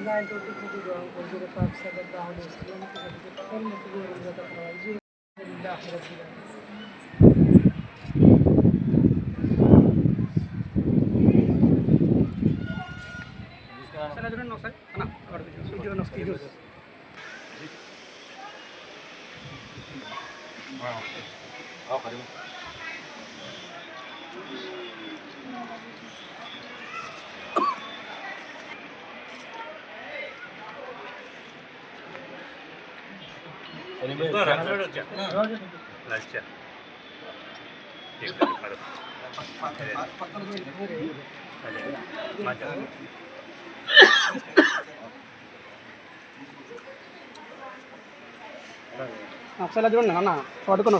Point two to to చూడండి ఒకసారి చూడండి అన్న పడుకుని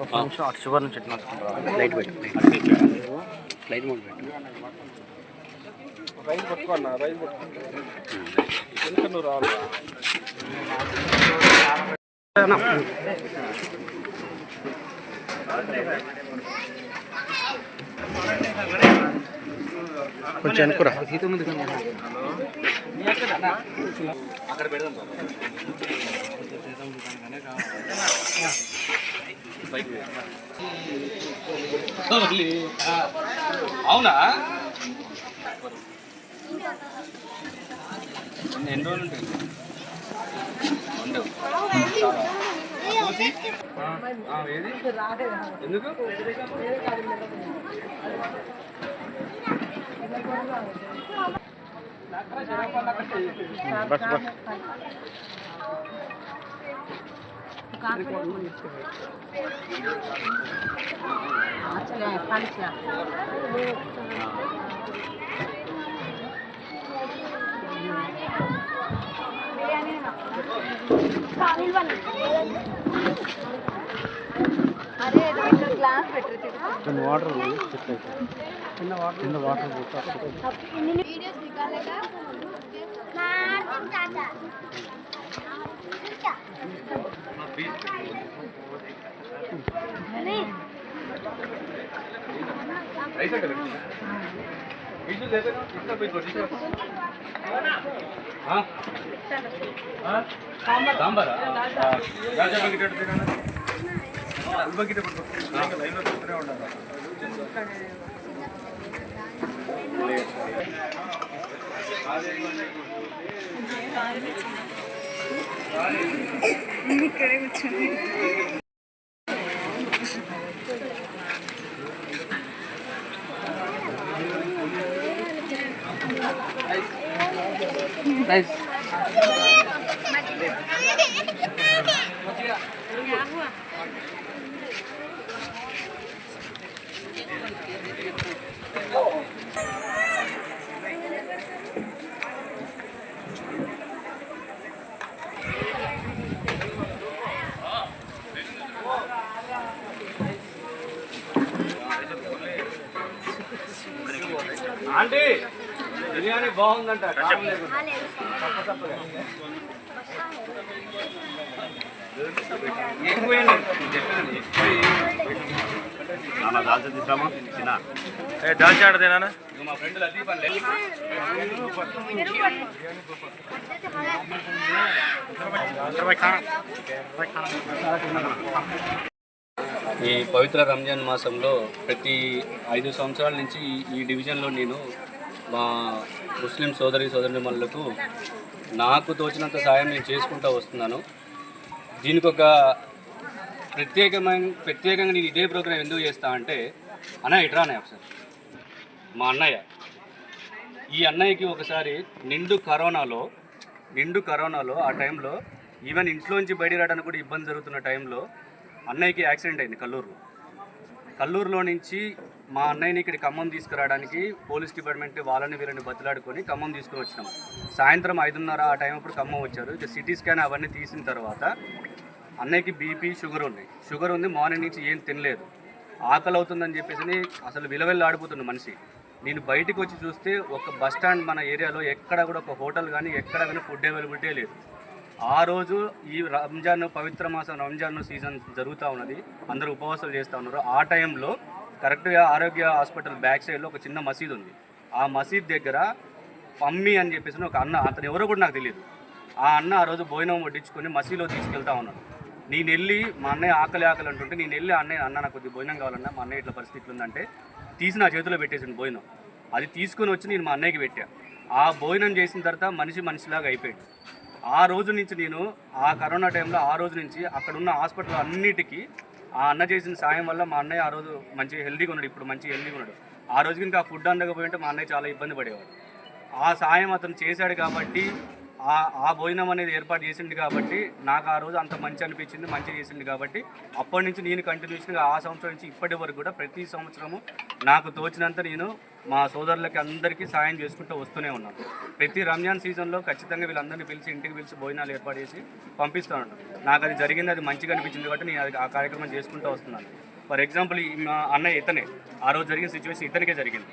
ఒక నిమిషం అటు సువర్ణ నుంచి లైట్ పెట్టు లైట్ మోడ్ పెట్టు రైలు పట్టుకోన్నా రైలు పట్టుకో రావాలి కొంచెం అనుకురా అవునా? ఎన్ని రోజులు ఉంటుంది ఉండవు ఎందుకు బస్ బస్ చిన్న వాటర్ చిన్న వాటర్ చిన్న వాటర్ వీడియోస్ ऐसा करें बीजू दे देना इसका कोई कोशिश कर हाँ हाँ सांबर రాజా బకెట్ దేనా బకెట్ పట్టుకో లైన్ లో చూస్తూనే ఉండాలి 나이스. బిర్యానీ బాగుందంట. నాన్న దాల్చి ఈ పవిత్ర రంజాన్ మాసంలో ప్రతి ఐదు సంవత్సరాల నుంచి ఈ- ఈ డివిజన్లో నేను మా ముస్లిం సోదరి సోదరిమణులకు నాకు తోచినంత సాయం నేను చేసుకుంటూ వస్తున్నాను. దీనికి ఒక ప్రత్యేకమైన ప్రత్యేకంగా నేను ఇదే ప్రోగ్రాం ఎందుకు చేస్తా అంటే అన్నయ్య ఇట్రా అన్నయ్య ఒకసారి. మా అన్నయ్య. ఈ అన్నయ్యకి ఒకసారి నిండు కరోనాలో నిండు కరోనాలో ఆ టైంలో ఈవెన్ ఇంట్లోంచి బయట రావడానికి కూడా ఇబ్బంది జరుగుతున్న టైంలో అన్నయ్యకి యాక్సిడెంట్ అయింది కల్లూరులో. కల్లూరులో నుంచి మా అన్నయ్యని ఇక్కడ ఖమ్మం తీసుకురావడానికి పోలీస్ డిపార్ట్మెంట్ వాళ్ళని వీళ్ళని బతిలాడుకొని ఖమ్మం తీసుకుని వచ్చినాం సాయంత్రం ఐదున్నర ఆ టైం అప్పుడు ఖమ్మం వచ్చారు. ఇక సిటీ స్కాన్ అవన్నీ తీసిన తర్వాత అన్నయ్యకి బీపీ షుగర్ ఉంది. షుగర్ ఉంది మార్నింగ్ నుంచి ఏం తినలేదు. ఆకలి అవుతుందని చెప్పేసి అసలు విలవెల్లి ఆడిపోతుంది మనిషి. నేను బయటికి వచ్చి చూస్తే ఒక బస్ స్టాండ్ మన ఏరియాలో ఎక్కడ కూడా ఒక హోటల్ కానీ ఎక్కడ కానీ ఫుడ్ అవైలబిలిటీ లేదు. ఆ రోజు ఈ రంజాన్ పవిత్ర మాసం రంజాన్ సీజన్ జరుగుతూ ఉన్నది. అందరూ ఉపవాసాలు చేస్తూ ఉన్నారు. ఆ టైంలో కరెక్ట్గా ఆరోగ్య హాస్పిటల్ బ్యాక్ సైడ్లో ఒక చిన్న మసీద్ ఉంది. ఆ మసీద్ దగ్గర పమ్మి అని చెప్పేసి ఒక అన్న అతను ఎవరో కూడా నాకు తెలియదు. ఆ అన్న ఆ రోజు భోజనం వడ్డించుకొని మసీలో తీసుకెళ్తా ఉన్నాడు. నేను వెళ్ళి మా అన్నయ్య ఆకలి ఆకలి అంటుంటే నేను వెళ్ళి అన్నయ్య అన్న నాకు కొద్దిగా భోజనం కావాలన్నా మా అన్నయ్య ఇట్లా పరిస్థితి ఉందంటే తీసి నా చేతిలో పెట్టేసింది భోజనం. అది తీసుకొని వచ్చి నేను మా అన్నయ్యకి పెట్టా. ఆ భోజనం చేసిన తర్వాత మనిషి మనిషిలాగా అయిపోయాడు ఆ రోజు నుంచి నేను ఆ కరోనా టైంలో ఆ రోజు నుంచి అక్కడ ఉన్న హాస్పిటల్ అన్నిటికీ ఆ అన్న చేసిన సాయం వల్ల మా అన్నయ్య ఆ రోజు మంచి హెల్దీగా ఉన్నాడు. ఇప్పుడు మంచి హెల్దీగా ఉన్నాడు. ఆ రోజు ఇంకా ఫుడ్ అందకపోయి ఉంటే మా అన్నయ్య చాలా ఇబ్బంది పడేవాడు. ఆ సాయం అతను చేశాడు కాబట్టి ఆ ఆ భోజనం అనేది ఏర్పాటు చేసిండు కాబట్టి నాకు ఆ రోజు అంత మంచి అనిపించింది మంచి చేసిండు కాబట్టి అప్పటి నుంచి నేను కంటిన్యూషన్గా ఆ సంవత్సరం నుంచి ఇప్పటి వరకు కూడా ప్రతి సంవత్సరము నాకు తోచినంత నేను మా సోదరులకి అందరికీ సాయం చేసుకుంటూ వస్తూనే ఉన్నాను. ప్రతి రంజాన్ సీజన్లో ఖచ్చితంగా వీళ్ళందరినీ పిలిచి ఇంటికి పిలిచి భోజనాలు ఏర్పాటు చేసి పంపిస్తాను నాకు అది జరిగింది అది మంచిగా అనిపించింది కాబట్టి నేను అది ఆ కార్యక్రమం చేసుకుంటూ వస్తున్నాను. ఫర్ ఎగ్జాంపుల్ ఈ మా అన్నయ్య ఇతనే ఆ రోజు జరిగిన సిచ్యువేషన్ ఇతనికే జరిగింది.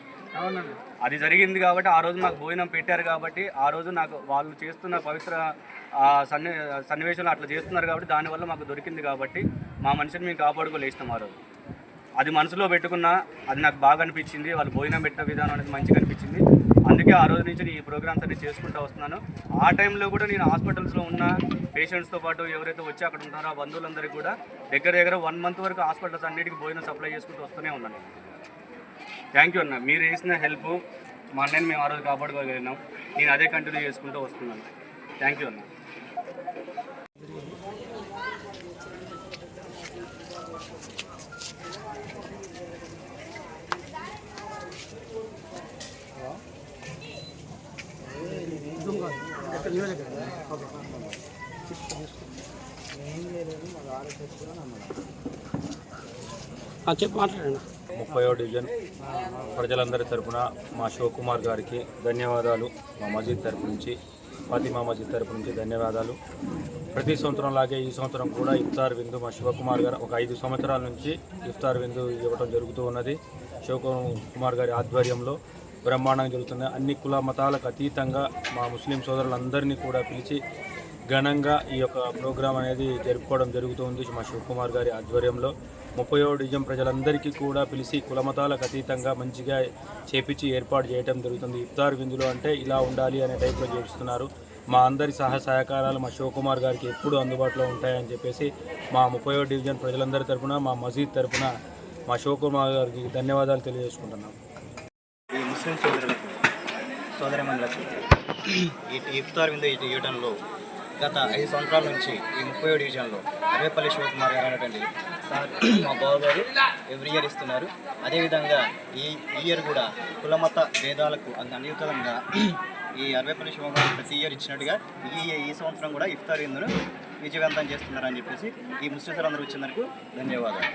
అది జరిగింది కాబట్టి ఆ రోజు నాకు భోజనం పెట్టారు కాబట్టి ఆ రోజు నాకు వాళ్ళు చేస్తున్న పవిత్ర ఆ, సన్ని సన్నివేశాలు అట్లా చేస్తున్నారు కాబట్టి దానివల్ల మాకు దొరికింది కాబట్టి మా మనిషిని మేము కాపాడుకోలేస్తాం ఆ రోజు. అది మనసులో పెట్టుకున్నా అది నాకు బాగా అనిపించింది వాళ్ళు భోజనం పెట్టిన విధానం అనేది మంచిగా అనిపించింది. అందుకే ఆ రోజు నుంచి నేను ఈ ప్రోగ్రామ్స్ అన్ని చేసుకుంటూ వస్తున్నాను. ఆ టైంలో కూడా నేను హాస్పిటల్స్లో ఉన్న పేషెంట్స్తో పాటు ఎవరైతే వచ్చి అక్కడ ఉంటారో ఆ బంధువులందరికీ కూడా దగ్గర దగ్గర వన్ మంత్ వరకు హాస్పిటల్స్ అన్నిటికీ భోజనం సప్లై చేసుకుంటూ వస్తూనే ఉన్నాను. థ్యాంక్ యూ అన్న. మీరు చేసిన హెల్ప్ మా అన్నని మేము ఆ రోజు కాపాడుకోగలిగినాం. నేను అదే కంటిన్యూ చేసుకుంటూ వస్తున్నాను. థ్యాంక్ యూ అన్న. చెప్పు మాట్లాడండి. ముప్పయో డివిజన్ ప్రజలందరి తరపున మా శివకుమార్ గారికి ధన్యవాదాలు. మా మసీద్ తరపు నుంచి ఫాతిమా మసీద్ తరపు నుంచి ధన్యవాదాలు. ప్రతి సంవత్సరం లాగే ఈ సంవత్సరం కూడా ఇఫ్తార్ విందు మా శివకుమార్ గారు ఒక ఐదు సంవత్సరాల నుంచి ఇఫ్తార్ విందు ఇవ్వడం జరుగుతూ ఉన్నది. శివకుమార్ గారి ఆధ్వర్యంలో బ్రహ్మాండంగా జరుగుతుంది. అన్ని కుల మతాలకు అతీతంగా మా ముస్లిం సోదరులందరినీ కూడా పిలిచి ఘనంగా ఈ యొక్క ప్రోగ్రాం అనేది జరుపుకోవడం జరుగుతుంది మా శివకుమార్ గారి ఆధ్వర్యంలో. ముప్పై డివిజన్ ప్రజలందరికీ కూడా పిలిచి కులమతాలకు అతీతంగా మంచిగా చేపించి ఏర్పాటు చేయడం జరుగుతుంది. ఇఫ్తార్ విందులు అంటే ఇలా ఉండాలి అనే టైప్లో చేపిస్తున్నారు. మా అందరి సహాయ సహకారాలు మా శివకుమార్ గారికి ఎప్పుడు అందుబాటులో ఉంటాయని చెప్పేసి మా ముప్పై డివిజన్ ప్రజలందరి తరఫున మా మసీద్ తరఫున మా శివకుమార్ గారికి ధన్యవాదాలు తెలియజేసుకుంటున్నాం. ఈ ముస్లిం సోదరులకు ఈ ఇఫ్తార్ విందు ఇవ్వడంలో గత ఐదు సంవత్సరాల నుంచి ఈ ముప్పై డివిజన్లో అరవేపల్లి శివకుమార్ గారు అనేటువంటి సార్ మా బావగారు ఎవ్రీ ఇయర్ ఇస్తున్నారు. అదేవిధంగా ఈ ఇయర్ కూడా కులమత భేదాలకు అంత అనుకూలంగా ఈ అరవేపల్లి శివకుమార్ ప్రతి ఇయర్ ఇచ్చినట్టుగా ఈ ఈ సంవత్సరం కూడా ఇఫ్తార్ ఇందును విజయవంతం చేస్తున్నారని చెప్పేసి ఈ ముస్లింలు అందరూ వచ్చినందుకు ధన్యవాదాలు.